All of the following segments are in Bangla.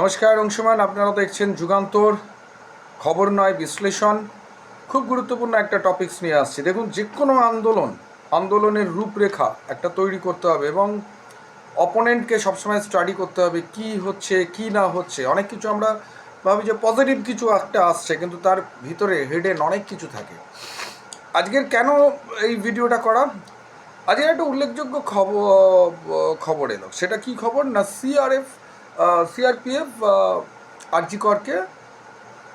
নমস্কার, অংশমান, আপনারা দেখছেন যুগান্তর। খবর নয়, বিশ্লেষণ। খুব গুরুত্বপূর্ণ একটা টপিকস নিয়ে আসছি। দেখুন যে কোনো আন্দোলন, আন্দোলনের রূপরেখা একটা তৈরি করতে হবে এবং অপোনেন্টকে সবসময় স্টাডি করতে হবে, কি হচ্ছে, কি না হচ্ছে। অনেক কিছু আমরা ভাবি যে পজিটিভ কিছু একটা আসছে, কিন্তু তার ভিতরে হেডেন অনেক কিছু থাকে। আজকের কেন এই ভিডিওটা করা? আজকের একটা উল্লেখযোগ্য খবর খবর এলো। সেটা কি খবর? না সিআরএফ সিআরপিএফ আরজি করকে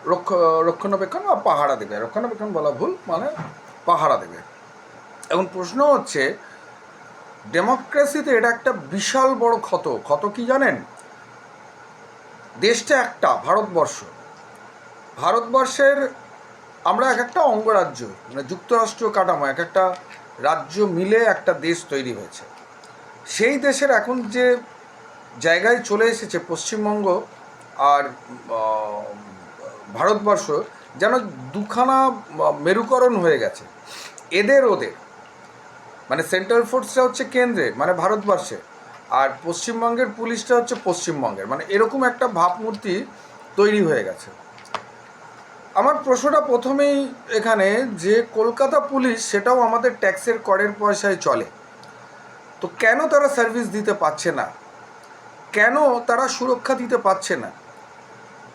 রক্ষ, রক্ষণাবেক্ষণ বা পাহারা দেবে। রক্ষণাবেক্ষণ বলা ভুল মানে পাহারা দেবে। এখন প্রশ্ন হচ্ছে, ডেমোক্রেসিতে এটা একটা বিশাল বড় ক্ষত। ক্ষত কি জানেন? দেশটা একটা, ভারতবর্ষ। ভারতবর্ষের আমরা এক একটা অঙ্গরাজ্য মানে যুক্তরাষ্ট্র কাঠামো, এক একটা রাজ্য মিলে একটা দেশ তৈরি হয়েছে। সেই দেশের এখন যে জায়গায় চলে এসেছে পশ্চিমবঙ্গ আর ভারতবর্ষ যেন দুখানা মেরুকরণ হয়ে গেছে। এদের ওদের। মানে সেন্ট্রাল ফোর্সটা হচ্ছে কেন্দ্রে মানে ভারতবর্ষে। আর পশ্চিমবঙ্গের পুলিশটা হচ্ছে পশ্চিমবঙ্গের। মানে এরকম একটা ভাবমূর্তি তৈরি হয়ে গেছে। আমার প্রশ্নটা প্রথমেই এখানে যে কলকাতা পুলিশ সেটাও আমাদের ট্যাক্সের করের পয়সায় চলে। তো কেন তারা সার্ভিস দিতে পারছে না? কেন তারা সুরক্ষা দিতে পারছে না?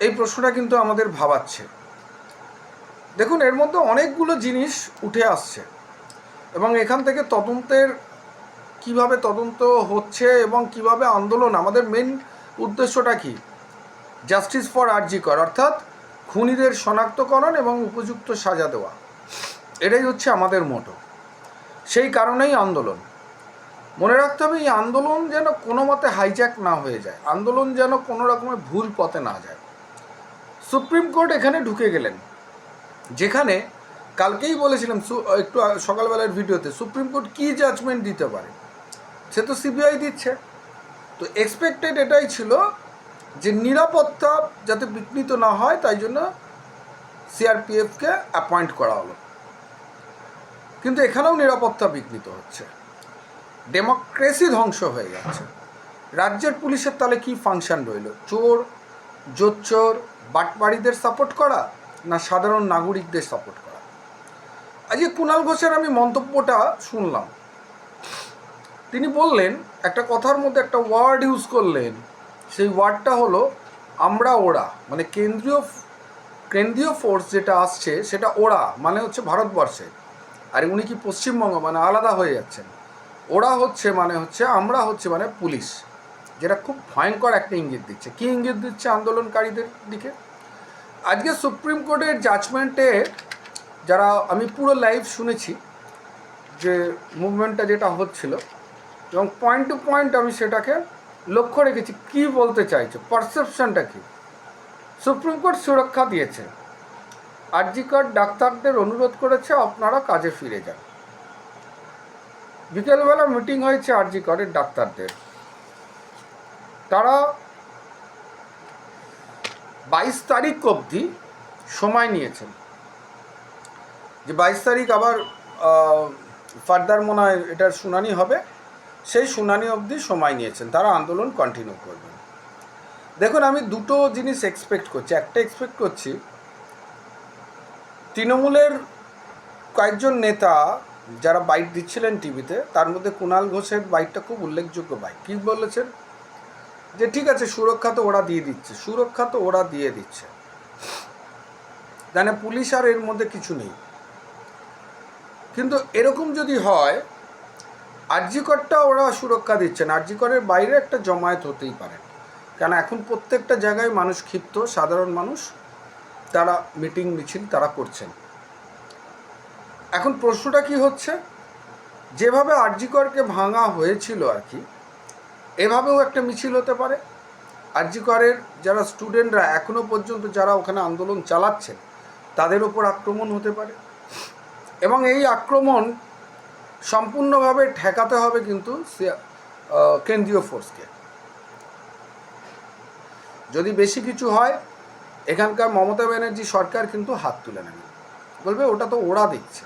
এই প্রশ্নটা কিন্তু আমাদের ভাবাচ্ছে। দেখুন, এর মধ্যে অনেকগুলো জিনিস উঠে আসছে এবং এখান থেকে তদন্তের কীভাবে তদন্ত হচ্ছে এবং কীভাবে আন্দোলন, আমাদের মেন উদ্দেশ্যটা কি? জাস্টিস ফর আরজি কর অর্থাৎ খুনিদের শনাক্তকরণ এবং উপযুক্ত সাজা দেওয়া। এটাই হচ্ছে আমাদের মোটো সেই কারণেই আন্দোলন। মনে রাখতে হবে, এই আন্দোলন যেন কোনো মতে হাইজ্যাক না হয়ে যায়। আন্দোলন যেন কোনো রকমের ভুল পথে না যায়। সুপ্রিম কোর্ট এখানে ঢুকে গেলেন। যেখানে কালকেই বলেছিলাম একটু সকালবেলার ভিডিওতে, সুপ্রিম কোর্ট কী জাজমেন্ট দিতে পারে? সে তো সিবিআই দিচ্ছে। তো এক্সপেক্টেড এটাই ছিল যে নিরাপত্তা যাতে বিঘ্নিত না হয়, তাই জন্য সিআরপিএফকে অ্যাপয়েন্ট করা হলো। কিন্তু এখানেও নিরাপত্তা বিঘ্নিত হচ্ছে। ডেমোক্রেসি ধ্বংস হয়ে যাচ্ছে রাজ্যের পুলিশের তাহলে কি ফাংশন রইল? চোর, জোচ্চোর বাটবাড়িদের সাপোর্ট করা না সাধারণ নাগরিকদের সাপোর্ট করা? আজকে কুণাল ঘোষের আমি মন্তব্যটা শুনলাম। তিনি বললেন, একটা কথার মধ্যে একটা ওয়ার্ড ইউজ করলেন। সেই ওয়ার্ডটা হলো আমরা ওরা মানে কেন্দ্রীয় কেন্দ্রীয় ফোর্স যেটা আসছে সেটা ওরা মানে হচ্ছে ভারতবর্ষে। আর উনি কি পশ্চিমবঙ্গ মানে আলাদা হয়ে যাচ্ছেন। ওরা হচ্ছে মানে হচ্ছে, আমরা হচ্ছে মানে পুলিশ, যেটা খুব ভয়ঙ্কর একটা ইঙ্গিত দিচ্ছে। কী ইঙ্গিত দিচ্ছে আন্দোলনকারীদের দিকে? আজকে সুপ্রিম কোর্টের জাজমেন্টে যারা, আমি পুরো লাইভ শুনেছি যে মুভমেন্টটা যেটা হচ্ছিল, এবং পয়েন্ট টু পয়েন্ট আমি সেটাকে লক্ষ্য রেখেছি, কি বলতে চাইছে? পারসেপশনটা কী? সুপ্রিম কোর্ট সুরক্ষা দিয়েছে। আরজিকর ডাক্তারদের অনুরোধ করেছে, আপনারা কাজে ফিরে যান। বিকেলবেলা মিটিং হয়েছে আরজিকরের ডাক্তারদের। তারা বাইশ তারিখ অবধি সময় নিয়েছেন। যে বাইশ তারিখ আবার ফার্দার মনে হয় এটার শুনানি হবে, সেই শুনানি অবধি সময় নিয়েছেন। তারা আন্দোলন কন্টিনিউ করবেন। দেখুন, আমি দুটো জিনিস এক্সপেক্ট করছি। একটা এক্সপেক্ট করছি, তৃণমূলের কয়েকজন নেতা যারা বাইট দিচ্ছিলেন টিভিতে, তার মধ্যে কুণাল ঘোষের বাইকটা খুব উল্লেখযোগ্য বাইক। কী বলেছেন? যে ঠিক আছে, সুরক্ষা তো ওরা দিয়ে দিচ্ছে, সুরক্ষা তো ওরা দিয়ে দিচ্ছে। মানে পুলিশ আর এর মধ্যে কিছু নেই। কিন্তু এরকম যদি হয়, আরজিকরটা ওরা সুরক্ষা দিচ্ছেন। আরজিকরের বাইরে একটা জমায়েত হতেই পারে। কেন এখন প্রত্যেকটা জায়গায় মানুষ ক্ষিপ্ত, সাধারণ মানুষ, তারা মিটিং মিছিল তারা করছেন। এখন প্রশ্নটা কি হচ্ছে? যেভাবে আরজিকরকে ভাঙা হয়েছিল আর কি, এভাবেও একটা মিছিল হতে পারে। আরজিকরের যারা স্টুডেন্টরা এখনও পর্যন্ত যারা ওখানে আন্দোলন চালাচ্ছেন, তাদের ওপর আক্রমণ হতে পারে। এবং এই আক্রমণ সম্পূর্ণভাবে ঠেকাতে হবে কিন্তু কেন্দ্রীয় ফোর্সকে। যদি বেশি কিছু হয়, এখানকার মমতা ব্যানার্জি সরকার কিন্তু হাত তুলে নেবে। বলবে ওটা তো ওরা দেখছে।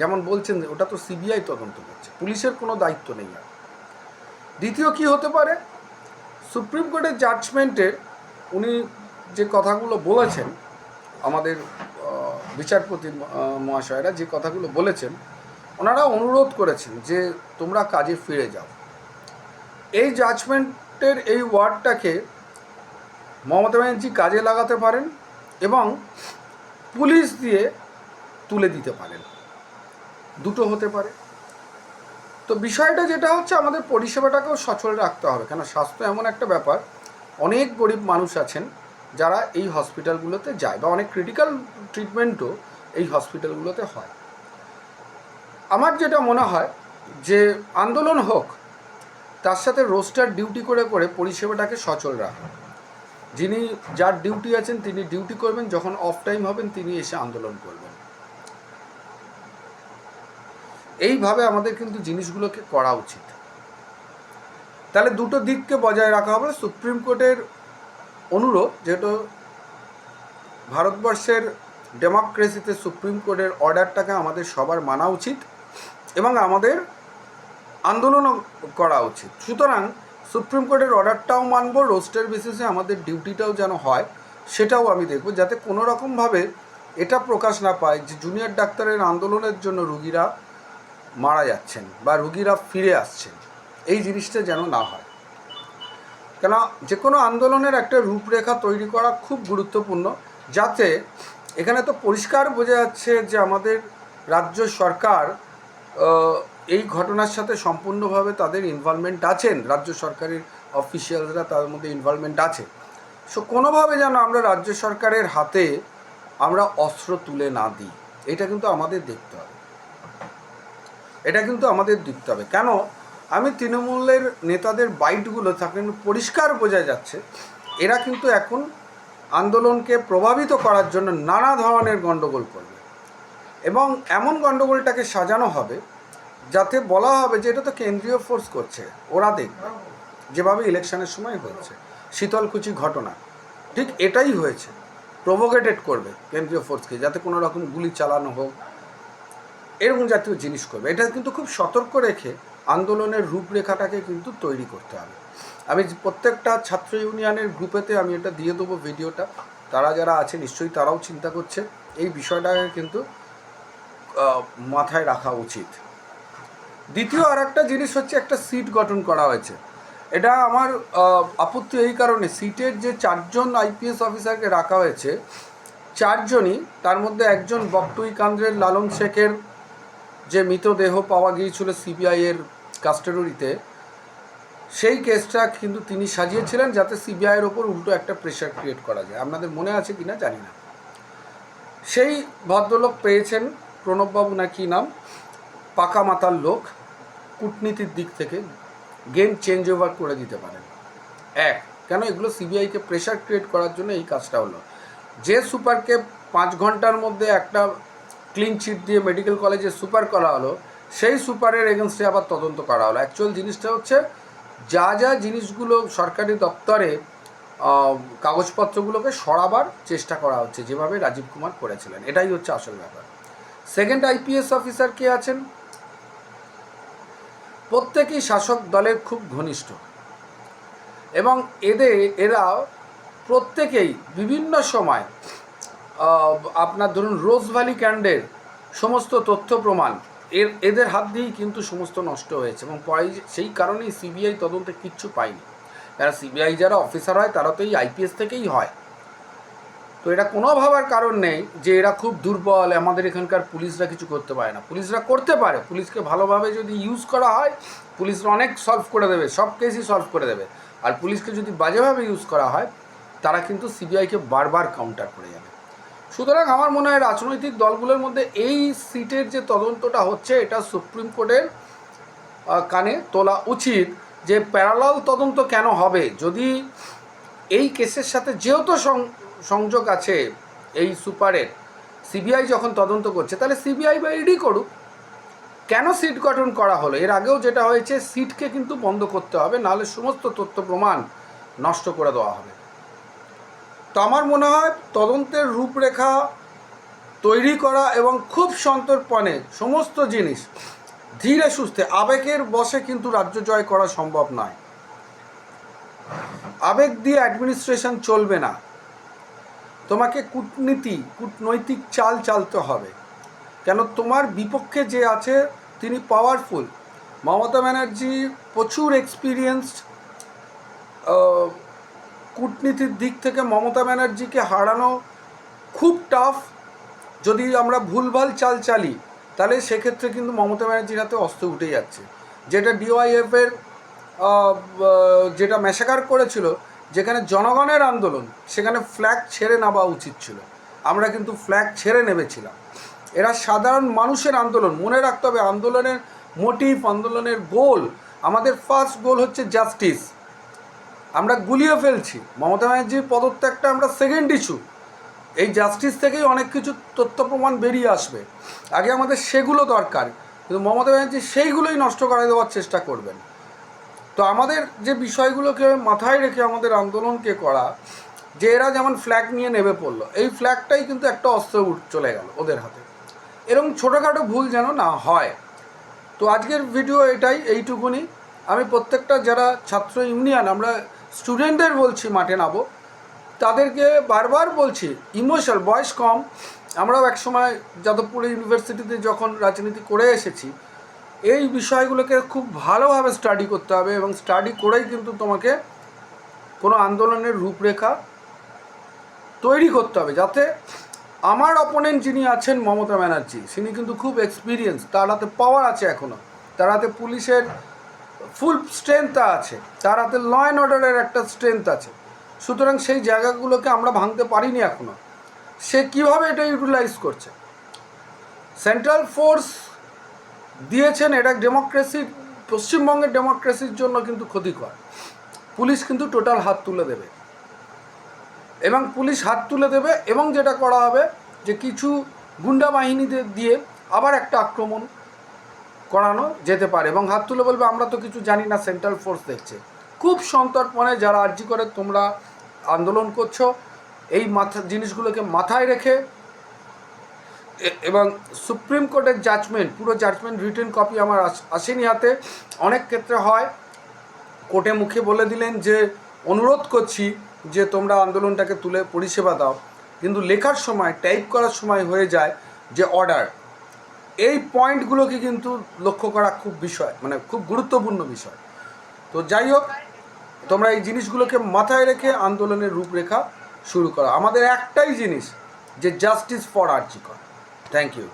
যেমন বলছেন ওটা তো সিবিআই তদন্ত করছে, পুলিশের কোনো দায়িত্ব নেই আর। দ্বিতীয় কি হতে পারে? সুপ্রিম কোর্টের জাজমেন্টে উনি যে কথাগুলো বলেছেন, আমাদের বিচারপতি মহাশয়রা যে কথাগুলো বলেছেন, ওনারা অনুরোধ করেছেন যে তোমরা কাজে ফিরে যাও। এই জাজমেন্টের এই ওয়ার্ডটাকে মমতা ব্যানার্জি কাজে লাগাতে পারেন এবং পুলিশ দিয়ে তুলে দিতে পারেন। দুটো হতে পারে। তো বিষয়টা যেটা হচ্ছে, আমাদের পরিষেবাটাকেও সচল রাখতে হবে। কেন? স্বাস্থ্য এমন একটা ব্যাপার, অনেক গরিব মানুষ আছেন যারা এই হসপিটালগুলোতে যায়, বা অনেক ক্রিটিক্যাল ট্রিটমেন্টও এই হসপিটালগুলোতে হয়। আমার যেটা মনে হয়, যে আন্দোলন হোক, তার সাথে রোস্টার ডিউটি করে করে পরিষেবাটাকে সচল রাখা। যিনি যার ডিউটি আছেন, তিনি ডিউটি করবেন, যখন অফ টাইম হবেন, তিনি এসে আন্দোলন করবেন। এইভাবে আমাদের কিন্তু জিনিসগুলোকে করা উচিত। তাহলে দুটো দিককে বজায় রাখা হবে। সুপ্রিম কোর্টের অনুরোধ যেহেতু ভারতবর্ষের ডেমোক্রেসিতে সুপ্রিম কোর্টের অর্ডারটাকে আমাদের সবার মানা উচিত এবং আমাদের আন্দোলনও করা উচিত। সুতরাং সুপ্রিম কোর্টের অর্ডারটাও মানব, রোস্টের বেসিসে আমাদের ডিউটিটাও যেন হয়, সেটাও আমি দেখব। যাতে কোনো রকমভাবে এটা প্রকাশ না পায় যে জুনিয়র ডাক্তারের আন্দোলনের জন্য রুগীরা মারা যাচ্ছেন বা রুগীরা ফিরে আসছেন, এই জিনিসটা যেন না হয়। কেন যে কোনো আন্দোলনের একটা রূপরেখা তৈরি করা খুব গুরুত্বপূর্ণ, যাতে এখানে তো পরিষ্কার বোঝা যাচ্ছে যে আমাদের রাজ্য সরকার এই ঘটনার সাথে সম্পূর্ণভাবে তাদের ইনভলভমেন্ট আছেন, রাজ্য সরকারের অফিসিয়ালসরা তাদের মধ্যে ইনভলভমেন্ট আছে। সো কোনোভাবে যেন আমরা রাজ্য সরকারের হাতে আমরা অস্ত্র তুলে না দিই, এটা কিন্তু আমাদের দেখতে হবে। এটা কিন্তু আমাদের দেখতে হবে। কেন? আমি তৃণমূলের নেতাদের বাইটগুলো থাকে পরিষ্কার বোঝা যাচ্ছে। এরা কিন্তু এখন আন্দোলনকে প্রভাবিত করার জন্য নানা ধরনের গণ্ডগোল করবে। এবং এমন গণ্ডগোলটাকে সাজানো হবে, যাতে বলা হবে যে এটা তো কেন্দ্রীয় ফোর্স করছে। ওরা দেখবে, যেভাবে ইলেকশনের সময় হয়েছে। শীতলকুচি ঘটনা, ঠিক এটাই হয়েছে। প্রভোগেটেড করবে কেন্দ্রীয় ফোর্সকে যাতে কোনো রকম গুলি চালানো হোক এরকম জাতীয় জিনিস করবে। এটা কিন্তু খুব সতর্ক রেখে আন্দোলনের রূপরেখাটাকে কিন্তু তৈরি করতে হবে। আমি প্রত্যেকটা ছাত্র ইউনিয়নের গ্রুপেতে আমি এটা দিয়ে দেবো ভিডিওটা। তারা যারা আছে, নিশ্চয়ই তারাও চিন্তা করছে। এই বিষয়টাকে কিন্তু মাথায় রাখা উচিত। দ্বিতীয় আর একটা জিনিস হচ্ছে একটা সিট গঠন করা হয়েছে। এটা আমার আপত্তি এই কারণে, সিটের যে চারজন আইপিএস অফিসারকে রাখা হয়েছে, চারজনই, তার মধ্যে একজন বক্তুই কান্দ্রের, লালন শেখের যে মৃতদেহ পাওয়া গিয়েছিল সিবিআইয়ের কাস্টাডরিতে সেই কেসটা কিন্তু তিনি সাজিয়েছিলেন যাতে সিবিআইয়ের ওপর উল্টো একটা প্রেশার ক্রিয়েট করা যায়। আপনাদের মনে আছে কি না জানি না। সেই ভদ্রলোক পেয়েছেন, প্রণববাবু না কি নাম, পাকা মাতার লোক, কূটনীতির দিক থেকে গেম চেঞ্জ ওভার করে দিতে পারেন। এক, কেন এগুলো সিবিআইকে প্রেশার ক্রিয়েট করার জন্য এই কাজটা হলো? যে সুপারকে পাঁচ ঘণ্টার মধ্যে একটা ক্লিন চিট দিয়ে মেডিকেল কলেজে সুপার করা হলো, সেই সুপারের এগেনস্টে আবার তদন্ত করা হলো। অ্যাকচুয়াল জিনিসটা হচ্ছে, যা যা জিনিসগুলো সরকারি দপ্তরে কাগজপত্রগুলোকে সরাবার চেষ্টা করা হচ্ছে, যেভাবে রাজীব কুমার করেছিলেন। এটাই হচ্ছে আসল ব্যাপার। সেকেন্ড আইপিএস অফিসার কে আছেন? প্রত্যেকেই শাসক দলের খুব ঘনিষ্ঠ। এবং এদের, এরা প্রত্যেকেই বিভিন্ন সময় আপনার ধরুন রোজ ভ্যালি ক্যান্ডের সমস্ত তথ্য প্রমাণ, এর, এদের হাত দিয়েই কিন্তু সমস্ত নষ্ট হয়েছে এবং পরে সেই কারণেই সিবিআই তদন্তে কিচ্ছু পায়নি। কারণ সিবিআই যারা অফিসার হয়, তারা তো এই আইপিএস থেকেই হয়। তো এটা কোনো ভাবার কারণ নেই যে এরা খুব দুর্বল, আমাদের এখানকার পুলিশরা কিছু করতে পারে না। পুলিশরা করতে পারে, পুলিশকে ভালোভাবে যদি ইউজ করা হয়, পুলিশরা অনেক সলভ করে দেবে, সব কেসই সলভ করে দেবে। আর পুলিশকে যদি বাজেভাবে ইউজ করা হয়, তারা কিন্তু সিবিআইকে বারবার কাউন্টার করে যাবে। সুতরাং আমার মনে হয় রাজনৈতিক দলগুলোর মধ্যে এই সিটের যে তদন্তটা হচ্ছে, এটা সুপ্রিম কোর্টের কানে তোলা উচিত যে প্যারালাল তদন্ত কেন হবে। যদি এই কেসের সাথে যেহেতু সংযোগ আছে এই সুপারের, সিবিআই যখন তদন্ত করছে, তাহলে সিবিআই বা ইডি করুক। কেন সিট গঠন করা হলো? এর আগেও যেটা হয়েছে, সিটকে কিন্তু বন্ধ করতে হবে, নাহলে সমস্ত তথ্য প্রমাণ নষ্ট করে দেওয়া হবে। তো আমার মনে হয় তদন্তের রূপরেখা তৈরি করা এবং খুব সন্তর্পণে সমস্ত জিনিস ধীরে সুস্থে, আবেগের বসে কিন্তু রাজ্য জয় করা সম্ভব নয়। আবেগ দিয়ে অ্যাডমিনিস্ট্রেশন চলবে না। তোমাকে কূটনীতি, কূটনৈতিক চাল চালতে হবে। কেন তোমার বিপক্ষে যে আছে, তিনি পাওয়ারফুল মমতা ব্যানার্জি প্রচুর এক্সপিরিয়েন্সড কূটনীতির দিক থেকে মমতা ব্যানার্জিকে হারানো খুব টাফ যদি আমরা ভুলভাল চাল চালি, তাহলে সেক্ষেত্রে কিন্তু মমতা ব্যানার্জির হাতে অস্ত্র উঠে যাচ্ছে। যেটা ডিওয়াইএফের যেটা মেশাকার করেছিল, যেখানে জনগণের আন্দোলন, সেখানে ফ্ল্যাগ ছেড়ে নেওয়া উচিত ছিল। আমরা কিন্তু ফ্ল্যাগ ছেড়ে নেমেছিলাম। এরা সাধারণ মানুষের আন্দোলন, মনে রাখতে হবে আন্দোলনের মোটিভ আন্দোলনের গোল আমাদের ফার্স্ট গোল হচ্ছে জাস্টিস আমরা গুলিয়ে ফেলছি। মমতা ব্যানার্জির পদত্যাগটা আমরা সেকেন্ড ইস্যু এই জাস্টিস থেকেই অনেক কিছু তথ্য প্রমাণ বেরিয়ে আসবে। আগে আমাদের সেগুলো দরকার, কিন্তু মমতা ব্যানার্জি সেইগুলোই নষ্ট করে দেওয়ার চেষ্টা করবেন। তো আমাদের যে বিষয়গুলোকে মাথায় রেখে আমাদের আন্দোলনকে করা, যে এরা যেমন ফ্ল্যাগ নিয়ে নেমে পড়ল, এই ফ্ল্যাগটাই কিন্তু একটা অস্ত্র চলে গেল ওদের হাতে। এরকম ছোটোখাটো ভুল যেন না হয়। তো আজকের ভিডিও এটাই, এইটুকুনি। আমি প্রত্যেকটা যারা ছাত্র ইউনিয়ন, আমরা স্টুডেন্টদের বলছি মাঠে নামো। তাদেরকে বারবার বলছি, ইমোশনাল, বয়স কম। আমরাও একসময় যাদবপুর ইউনিভার্সিটিতে যখন রাজনীতি করে এসেছি, এই বিষয়গুলোকে খুব ভালোভাবে স্টাডি করতে হবে এবং স্টাডি করেই কিন্তু তোমাকে কোনো আন্দোলনের রূপরেখা তৈরি করতে হবে। যাতে আমার অপোনেন্ট যিনি আছেন মমতা ব্যানার্জি তিনি কিন্তু খুব এক্সপিরিয়েন্স তার হাতে পাওয়ার আছে এখনও তার হাতে পুলিশের ফুল স্ট্রেংথ আছে, তার হাতে ল অ্যান্ড অর্ডারের একটা স্ট্রেংথ আছে। সুতরাং সেই জায়গাগুলোকে আমরা ভাঙতে পারিনি এখনও সে কীভাবে এটা ইউটিলাইজ করছে? সেন্ট্রাল ফোর্স দিয়েছেন, এটা ডেমোক্রেসির পশ্চিমবঙ্গের ডেমোক্রেসির জন্য কিন্তু ক্ষতিকর। পুলিশ কিন্তু টোটাল হাত তুলে দেবে। এবং পুলিশ হাত তুলে দেবে এবং যেটা করা হবে যে কিছু গুন্ডা বাহিনীদের দিয়ে আবার একটা আক্রমণ করানো যেতে পারে এবং হাত তুলে বলবে, আমরা তো কিছু জানি না সেন্ট্রাল ফোর্স দেখছে। খুব সন্তর্পণে যারা আর্জি করে, তোমরা আন্দোলন করছ, এই মাথা, জিনিসগুলোকে মাথায় রেখে এবং সুপ্রিম কোর্টের জাজমেন্ট পুরো জাজমেন্ট রিটেন কপি আমার আসেনি হাতে। অনেক ক্ষেত্রে হয়, কোর্টে মুখে বলে দিলেন যে, অনুরোধ করছি যে তোমরা আন্দোলনটাকে তুলে পরিষেবা দাও। কিন্তু লেখার সময় টাইপ করার সময় হয়ে যায় যে অর্ডার এই পয়েন্টগুলোকে কিন্তু লক্ষ্য করা খুব বিষয় মানে খুব গুরুত্বপূর্ণ বিষয়। তো যাই হোক, তোমরা এই জিনিসগুলোকে মাথায় রেখে আন্দোলনের রূপরেখা শুরু করো। আমাদের একটাই জিনিস, যে justice for RG Kar thank you